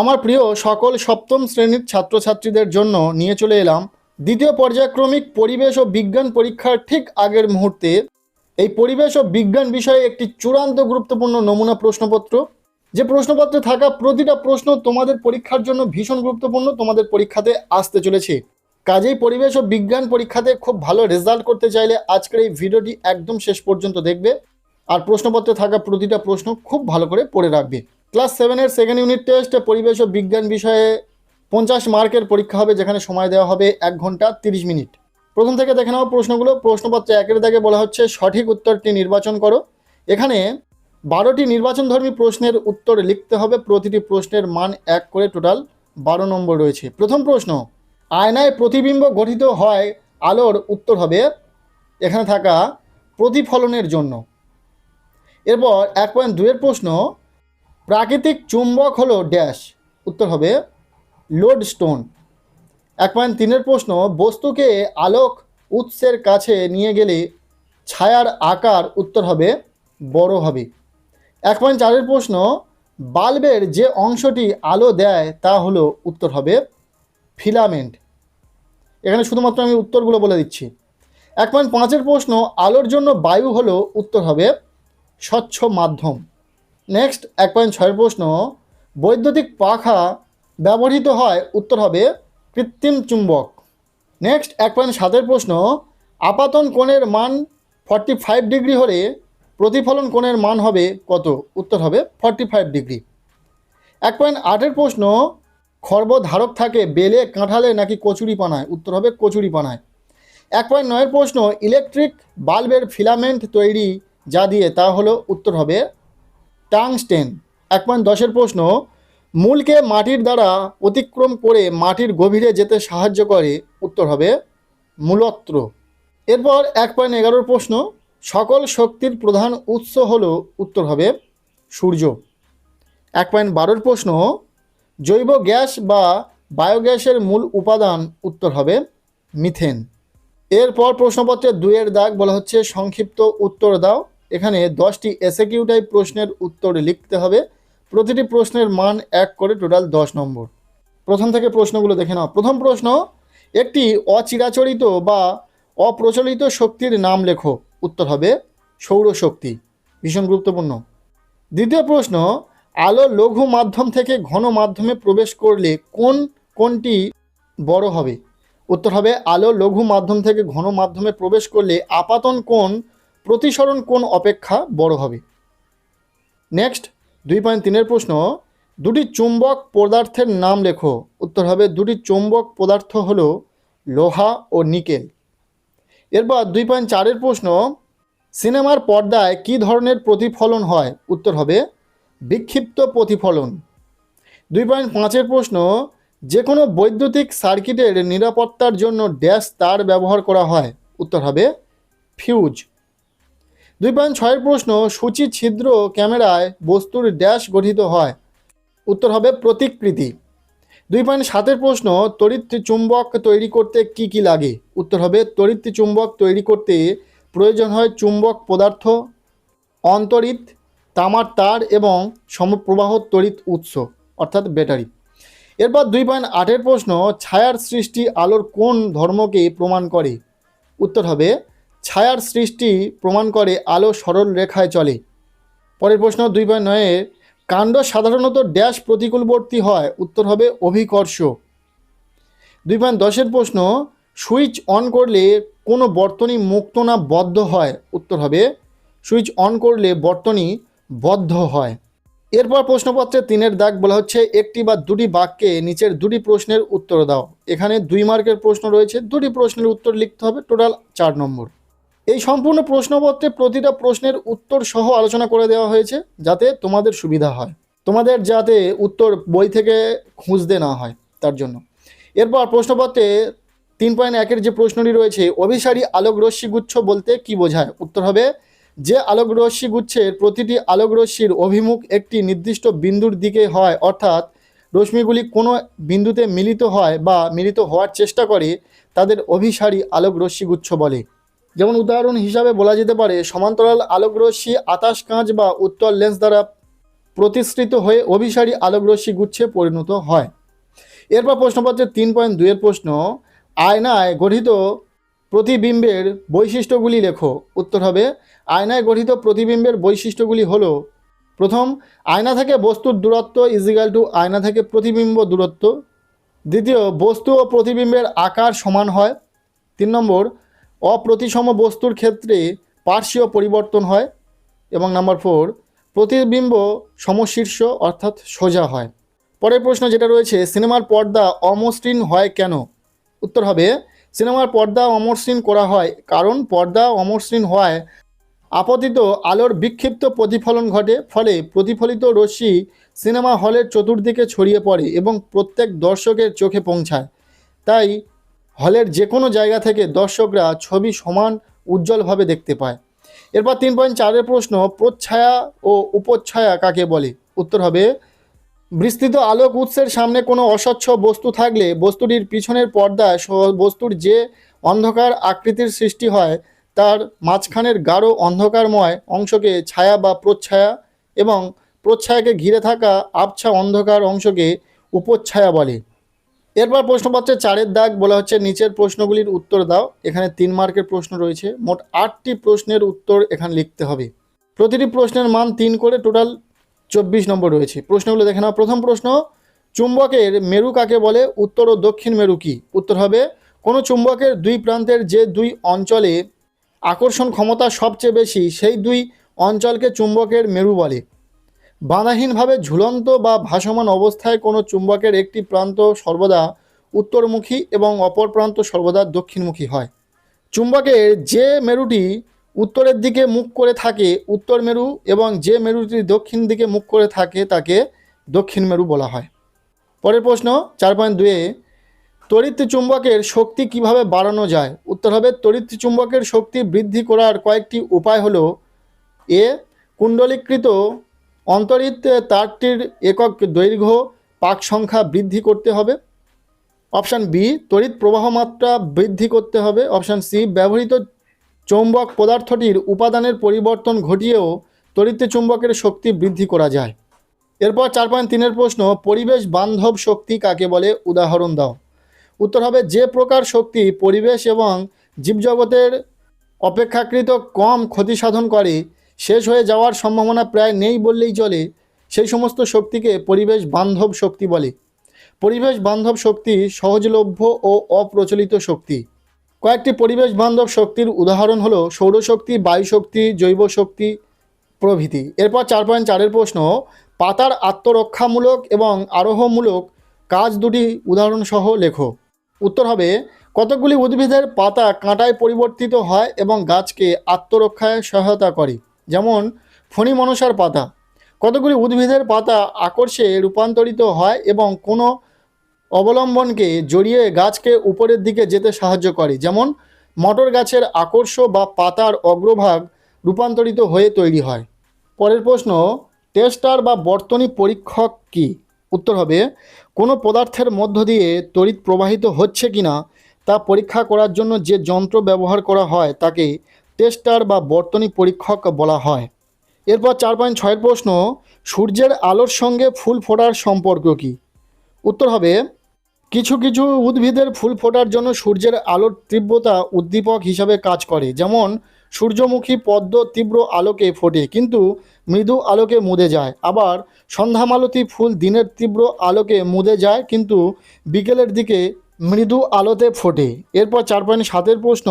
আমার প্রিয় সকল সপ্তম শ্রেণির ছাত্রছাত্রীদের জন্য নিয়ে চলে এলাম দ্বিতীয় পর্যায়ক্রমিক পরিবেশ ও বিজ্ঞান পরীক্ষার ঠিক আগের মুহূর্তে। এই পরিবেশ ও বিজ্ঞান বিষয়ে একটি চূড়ান্ত গুরুত্বপূর্ণ নমুনা প্রশ্নপত্র। যে প্রশ্নপত্রে থাকা প্রতিটা প্রশ্ন তোমাদের পরীক্ষার জন্য ভীষণ গুরুত্বপূর্ণ তোমাদের পরীক্ষাতে আসতে চলেছে। কাজেই পরিবেশ ও বিজ্ঞান পরীক্ষাতে খুব ভালো রেজাল্ট করতে চাইলে আজকের এই ভিডিওটি একদম শেষ পর্যন্ত দেখবে। আর প্রশ্নপত্রে থাকা প্রতিটা প্রশ্ন খুব ভালো করে পড়ে রাখবে। ক্লাস সেভেনের সেকেন্ড ইউনিট টেস্ট পরিবেশ ও বিজ্ঞান বিষয়ে পঞ্চাশ মার্কের পরীক্ষা হবে, যেখানে সময় দেওয়া হবে এক ঘণ্টা তিরিশ মিনিট। প্রথম থেকে দেখে নাও প্রশ্নগুলো। প্রশ্নপত্রে একের দাগে বলা হচ্ছে, সঠিক উত্তরটি নির্বাচন করো। এখানে বারোটি নির্বাচনধর্মী প্রশ্নের উত্তর লিখতে হবে, প্রতিটি প্রশ্নের মান এক করে টোটাল বারো নম্বর রয়েছে। প্রথম প্রশ্ন, আয়নায় প্রতিবিম্ব গঠিত হয়, আলোর উত্তর হবে এখানে থাকা প্রতিফলনের জন্য। এরপর এক পয়েন্ট দুয়ের প্রশ্ন প্রাকৃতিক চুম্বক হলো ড্যাশ উত্তর হবে লোড স্টোন এক পয়েন্ট তিনের প্রশ্ন, বস্তুকে আলোক উৎসের কাছে নিয়ে গেলে ছায়ার আকার উত্তর হবে বড় হবে। এক পয়েন্ট চারের প্রশ্ন, বাল্বের যে অংশটি আলো দেয় তা হলো উত্তর হবে ফিলামেন্ট এখানে শুধুমাত্র আমি উত্তরগুলো বলে দিচ্ছি। এক পয়েন্ট পাঁচের প্রশ্ন, আলোর জন্য বায়ু হলো উত্তর হবে স্বচ্ছ মাধ্যম। নেক্সট এক পয়েন্ট ছয়ের প্রশ্ন, বৈদ্যুতিক পাখা ব্যবহৃত হয়, উত্তর হবে কৃত্রিম চুম্বক। নেক্সট এক পয়েন্ট সাতের প্রশ্ন, আপাতন কোণের মান ফর্টি ফাইভ ডিগ্রি হলে প্রতিফলন কোণের মান হবে কত? উত্তর হবে ফর্টি ফাইভ ডিগ্রি এক পয়েন্ট আটের প্রশ্ন খর্ব ধারক থাকে বেলে, কাঁঠালে নাকি কচুরি পানায় উত্তর হবে কচুরি পানায় এক পয়েন্ট নয়ের প্রশ্ন ইলেকট্রিক বাল্বের ফিলামেন্ট তৈরি যা দিয়ে, তা হলো উত্তর হবে টাংস্টেন। এক পয়েন্ট দশের প্রশ্ন, মূলকে মাটির দ্বারা অতিক্রম করে মাটির গভীরে যেতে সাহায্য করে, উত্তর হবে মূলত্র। এরপর এক পয়েন্ট এগারোর প্রশ্ন, সকল শক্তির প্রধান উৎস হল, উত্তর হবে সূর্য। এক পয়েন্ট বারোর প্রশ্ন, জৈব গ্যাস বা বায়োগ্যাসের মূল উপাদান, উত্তর হবে মিথেন। এরপর প্রশ্নপত্রের দুইয়ের দাগ বলা হচ্ছে, সংক্ষিপ্ত উত্তর দাও। এখানে দশটি এসএকিউ টাইপ প্রশ্নের উত্তর লিখতে হবে। প্রতিটি প্রশ্নের মান এক করে টোটাল দশ নম্বর। প্রথম থেকে প্রশ্নগুলো দেখে নাও। প্রথম প্রশ্ন, একটি অচিরাচরিত বা অপ্রচলিত শক্তির নাম লেখো। উত্তর হবে সৌরশক্তি। ভীষণ গুরুত্বপূর্ণ। দ্বিতীয় প্রশ্ন, আলো লঘু মাধ্যম থেকে ঘন মাধ্যমে প্রবেশ করলে কোন কোনটি বড় হবে? উত্তর হবে, আলো লঘু মাধ্যম থেকে ঘন মাধ্যমে প্রবেশ করলে আপাতন কোণ প্রতিসরণ কোণ অপেক্ষা বড় হবে? নেক্সট দুই পয়েন্ট তিনের প্রশ্ন, দুটি চুম্বক পদার্থের নাম লেখো। উত্তর হবে, দুটি চুম্বক পদার্থ হলো লোহা ও নিকেল। এরপর দুই পয়েন্ট চারের প্রশ্ন, সিনেমার পর্দায় কী ধরনের প্রতিফলন হয়? উত্তর হবে, বিক্ষিপ্ত প্রতিফলন। দুই পয়েন্ট পাঁচের প্রশ্ন যে কোনো বৈদ্যুতিক সার্কিটের নিরাপত্তার জন্য ড্যাশ তার ব্যবহার করা হয়? উত্তর হবে, ফিউজ। দুই পয়েন্ট ছয়ের প্রশ্ন, সূচি ছিদ্র ক্যামেরায় বস্তুর ড্যাশ গঠিত হয়। উত্তর হবে প্রতিকৃতি দুই পয়েন্ট সাতের প্রশ্ন, তড়িৎ চুম্বক তৈরি করতে কি কি লাগে? উত্তর হবে তড়িৎ চুম্বক তৈরি করতে প্রয়োজন হয় চুম্বক পদার্থ, অন্তরিত, তামার তার এবং সমপ্রবাহ তড়িৎ উৎস, অর্থাৎ ব্যাটারি। এরপর দুই পয়েন্ট আটের প্রশ্ন, ছায়ার সৃষ্টি আলোর কোন ধর্মকে প্রমাণ করে? উত্তর হবে ছায়ার সৃষ্টি প্রমাণ করে আলো সরল রেখায় চলে। পরের প্রশ্ন দুই পয়েন্ট নয়ে কাণ্ড সাধারণত ড্যাশ প্রতিকূলবর্তী হয়, উত্তর হবে অভিকর্ষ। দুই পয়েন্ট দশের প্রশ্ন, সুইচ অন করলে কোনো বর্তনী মুক্ত না বদ্ধ হয়, উত্তর হবে সুইচ অন করলে বর্তনী বদ্ধ হয়। এরপর প্রশ্নপত্রে তিনের দাগ বলা হচ্ছে, একটি বা দুটি বাক্যে নিচের দুটি প্রশ্নের উত্তর দাও। এখানে দুই মার্কের প্রশ্ন রয়েছে, দুটি প্রশ্নের উত্তর লিখতে হবে, টোটাল চার নম্বর। এই সম্পূর্ণ প্রশ্নপত্রে প্রতিটা প্রশ্নের উত্তর সহ আলোচনা করে দেওয়া হয়েছে যাতে তোমাদের সুবিধা হয়। তোমাদের যাতে উত্তর বই থেকে খুঁজতে না হয় তার জন্য। এরপর প্রশ্নপত্রে তিন পয়েন্ট একের যে প্রশ্নটি রয়েছে, অভিসারী আলোক রশ্মি গুচ্ছ বলতে কি বোঝায়? উত্তর হবে, যে আলোক রশ্মি গুচ্ছের প্রতিটি আলোক রশ্মির অভিমুখ একটি নির্দিষ্ট বিন্দুর দিকে হয়, অর্থাৎ রশ্মিগুলি কোনো বিন্দুতে মিলিত হয় বা মিলিত হওয়ার চেষ্টা করে, তাদের অভিসারী আলোক রশ্মিগুচ্ছ বলে। যেমন উদাহরণ হিসাবে বলা যেতে পারে, সমান্তরাল আলোক রশ্মি আতাশ কাঁচ বা উত্তল লেন্স দ্বারা প্রতিষ্ঠিত হয়ে অভিসারী আলোকরশ্মি গুচ্ছে পরিণত হয়। এরপর প্রশ্নপত্রের তিন পয়েন্ট দুইয়ের প্রশ্ন, আয়নায় গঠিত প্রতিবিম্বের বৈশিষ্ট্যগুলি লেখো। উত্তর হবে, আয়নায় গঠিত প্রতিবিম্বের বৈশিষ্ট্যগুলি হল, প্রথম, আয়না থেকে বস্তুর দূরত্ব ইজিক্যাল টু আয়না থেকে প্রতিবিম্ব দূরত্ব। দ্বিতীয়, বস্তু ও প্রতিবিম্বের আকার সমান হয়। তিন নম্বর অপ্রতিসম বস্তুর ক্ষেত্রে পার্শ্বীয় পরিবর্তন হয় এবং নাম্বার ফোর, প্রতিবিম্ব সমশীর্ষ অর্থাৎ সোজা হয়। পরের প্রশ্ন যেটা রয়েছে, সিনেমার পর্দা অমসৃণ হয় কেন? উত্তর হবে, সিনেমার পর্দা অমসৃণ করা হয় কারণ পর্দা অমসৃণ হওয়ায় আপতিত আলোর বিক্ষিপ্ত প্রতিফলন ঘটে, ফলে প্রতিফলিত রশ্মি সিনেমা হলের চতুর্দিকে ছড়িয়ে পড়ে এবং প্রত্যেক দর্শকের চোখে পৌঁছায়। তাই হলের যে কোনো জায়গা থেকে দর্শকরা ছবি সমান উজ্জ্বলভাবে দেখতে পায়। এরপর তিন পয়েন্ট চারের প্রশ্ন, প্রচ্ছায়া ও উপচ্ছায়া কাকে বলে? উত্তর হবে, বিস্তৃত আলোক উৎসের সামনে কোনো অস্বচ্ছ বস্তু থাকলে বস্তুটির পিছনের পর্দায় বস্তুর যে অন্ধকার আকৃতির সৃষ্টি হয়, তার মাঝখানের গাঢ় অন্ধকারময় অংশকে ছায়া বা প্রচ্ছায়া এবং প্রচ্ছায়াকে ঘিরে থাকা আবছা অন্ধকার অংশকে উপচ্ছায়া বলে। এরপর প্রশ্নপত্রের চারের দাগ বলা হচ্ছে, নিচের প্রশ্নগুলির উত্তর দাও। এখানে তিন মার্কের প্রশ্ন রয়েছে। মোট আটটি প্রশ্নের উত্তর এখানে লিখতে হবে। প্রতিটি প্রশ্নের মান তিন করে, টোটাল চব্বিশ নম্বর রয়েছে। প্রশ্নগুলো দেখে নাও। প্রথম প্রশ্ন, চুম্বকের মেরু কাকে বলে? উত্তর ও দক্ষিণ মেরু কি? উত্তর হবে, কোনো চুম্বকের দুই প্রান্তের যে দুই অঞ্চলে আকর্ষণ ক্ষমতা সবচেয়ে বেশি, সেই দুই অঞ্চলকে চুম্বকের মেরু বলে। বাধাহীনভাবে ঝুলন্ত বা ভাসমান অবস্থায় কোনো চুম্বকের একটি প্রান্ত সর্বদা উত্তরমুখী এবং অপর প্রান্ত সর্বদা দক্ষিণমুখী হয়। চুম্বকের যে মেরুটি উত্তরের দিকে মুখ করে থাকে, উত্তর মেরু এবং যে মেরুটি দক্ষিণ দিকে মুখ করে থাকে তাকে দক্ষিণ মেরু বলা হয়। পরের প্রশ্ন চার পয়েন্ট দুয়ে, তড়িৎ চুম্বকের শক্তি কীভাবে বাড়ানো যায়? উত্তর হবে, তড়িৎ চুম্বকের শক্তি বৃদ্ধি করার কয়েকটি উপায় হলো, এ, কুণ্ডলীকৃত অন্তরিত তারটির একক দৈর্ঘ্য পাক সংখ্যা বৃদ্ধি করতে হবে। অপশান বি, তড়িৎ প্রবাহ মাত্রা বৃদ্ধি করতে হবে। অপশান সি, ব্যবহৃত চৌম্বক পদার্থটির উপাদানের পরিবর্তন ঘটিয়েও তড়িৎ চুম্বকের শক্তি বৃদ্ধি করা যায়। এরপর চার পয়েন্ট তিনের প্রশ্ন, পরিবেশ বান্ধব শক্তি কাকে বলে? উদাহরণ দাও। উত্তর হবে, যে প্রকার শক্তি পরিবেশ এবং জীবজগতের অপেক্ষাকৃত কম ক্ষতি সাধন করে শেষ হয়ে যাওয়ার সম্ভাবনা প্রায় নেই বললেই চলে। সেই সমস্ত শক্তিকে পরিবেশ বান্ধব শক্তি বলে। পরিবেশ বান্ধব শক্তি সহজলভ্য ও অপ্রচলিত শক্তি। কয়েকটি পরিবেশ বান্ধব শক্তির উদাহরণ হলো সৌরশক্তি, বায়ুশক্তি জৈব শক্তি প্রভৃতি। এরপর চার পয়েন্ট চারের প্রশ্ন, পাতার আত্মরক্ষামূলক এবং আরোহমূলক কাজ দুটি উদাহরণসহ লেখো। উত্তর হবে, কতকগুলি উদ্ভিদের পাতা কাঁটায় পরিবর্তিত হয় এবং গাছকে আত্মরক্ষায় সহায়তা করে। যেমন ফণি মনসার পাতা। কতগুলি উদ্ভিদের পাতা আকর্ষে রূপান্তরিত হয় এবং কোনো অবলম্বনকে জড়িয়ে গাছকে উপরের দিকে যেতে সাহায্য করে, যেমন মটর গাছের আকর্ষ বা পাতার অগ্রভাগ রূপান্তরিত হয়ে তৈরি হয়। পরের প্রশ্ন, টেস্টার বা বর্তনী পরীক্ষক কি? উত্তর হবে, কোনো পদার্থের মধ্য দিয়ে তড়িৎ প্রবাহিত হচ্ছে কিনা তা পরীক্ষা করার জন্য যে যন্ত্র ব্যবহার করা হয় তাকে টেস্টার বা বর্তনী পরীক্ষক বলা হয়। এরপর চার পয়েন্ট ছয়ের প্রশ্ন, সূর্যের আলোর সঙ্গে ফুল ফোটার সম্পর্ক কী? উত্তর হবে, কিছু কিছু উদ্ভিদের ফুল ফোটার জন্য সূর্যের আলোর তীব্রতা উদ্দীপক হিসাবে কাজ করে। যেমন, সূর্যমুখী পদ্ম তীব্র আলোকে ফোটে, কিন্তু মৃদু আলোকে মুদে যায়। আবার, সন্ধ্যামালতী ফুল দিনের তীব্র আলোকে মুদে যায়, কিন্তু বিকেলের দিকে মৃদু আলোতে ফোটে। এরপর চার পয়েন্ট সাতের প্রশ্ন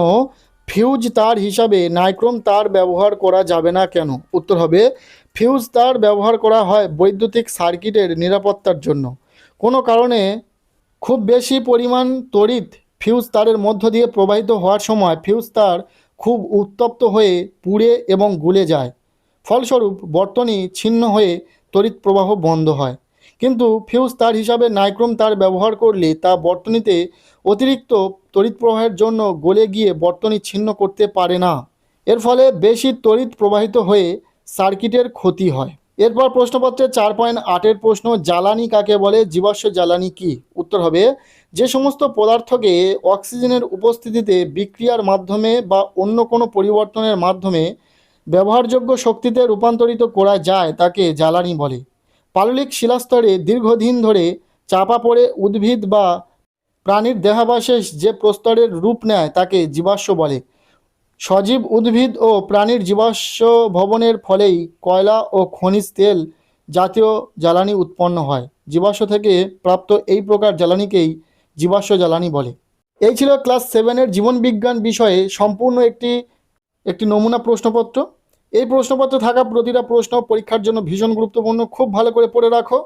ফিউজ তার হিসাবে নাইক্রোম তার ব্যবহার করা যাবে না কেন? উত্তর হবে, ফিউজ তার ব্যবহার করা হয় বৈদ্যুতিক সার্কিটের নিরাপত্তার জন্য। কোনো কারণে খুব বেশি পরিমাণ তড়িৎ ফিউজ তারের মধ্য দিয়ে প্রবাহিত হওয়ার সময় ফিউজ তার খুব উত্তপ্ত হয়ে পুড়ে এবং গুলে যায়। ফলস্বরূপ, বর্তনী ছিন্ন হয়ে তড়িৎ প্রবাহ বন্ধ হয়। কিন্তু ফিউজ তার হিসাবে নাইক্রোম তার ব্যবহার করলে তা বর্তনীতে অতিরিক্ত তড়িৎ প্রবাহের জন্য গলে গিয়ে বর্তনী ছিন্ন করতে পারে না। এর ফলে বেশি তড়িৎ প্রবাহিত হয়ে সার্কিটের ক্ষতি হয়। এরপর প্রশ্নপত্রে চার পয়েন্ট আটের প্রশ্ন, জ্বালানি কাকে বলে, জীবাশ্ম জ্বালানি কি? উত্তর হবে, যে সমস্ত পদার্থকে অক্সিজেনের উপস্থিতিতে বিক্রিয়ার মাধ্যমে বা অন্য কোনো পরিবর্তনের মাধ্যমে ব্যবহারযোগ্য শক্তিতে রূপান্তরিত করা যায়, তাকে জ্বালানি বলে। পাললিক শিলাস্তরে দীর্ঘদিন ধরে চাপা পড়ে উদ্ভিদ বা প্রাণীর দেহাবশেষ যে প্রস্তরের রূপ নেয় তাকে জীবাশ্ম বলে। সজীব উদ্ভিদ ও প্রাণীর জীবাশ্ম ভবনের ফলেই কয়লা ও খনিজ তেল জাতীয় জ্বালানি উৎপন্ন হয়। জীবাশ্ম থেকে প্রাপ্ত এই প্রকার জ্বালানিকেই জীবাশ্ম জ্বালানি বলে। এই ছিল ক্লাস সেভেনের জীবনবিজ্ঞান বিষয়ে সম্পূর্ণ একটি একটি নমুনা প্রশ্নপত্র। এই প্রশ্নপত্র থাকা প্রতিটা প্রশ্ন পরীক্ষার জন্য ভীষণ গুরুত্বপূর্ণ। খুব ভালো করে পড়ে রাখো।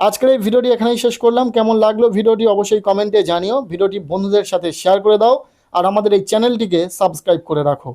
আজকের এই ভিডিওটি এখানেই শেষ করলাম। কেমন লাগল ভিডিওটি অবশ্যই কমেন্টে জানিও। ভিডিওটি বন্ধুদের সাথে শেয়ার করে দাও। আর আমাদের এই চ্যানেলটিকে সাবস্ক্রাইব করে রাখো।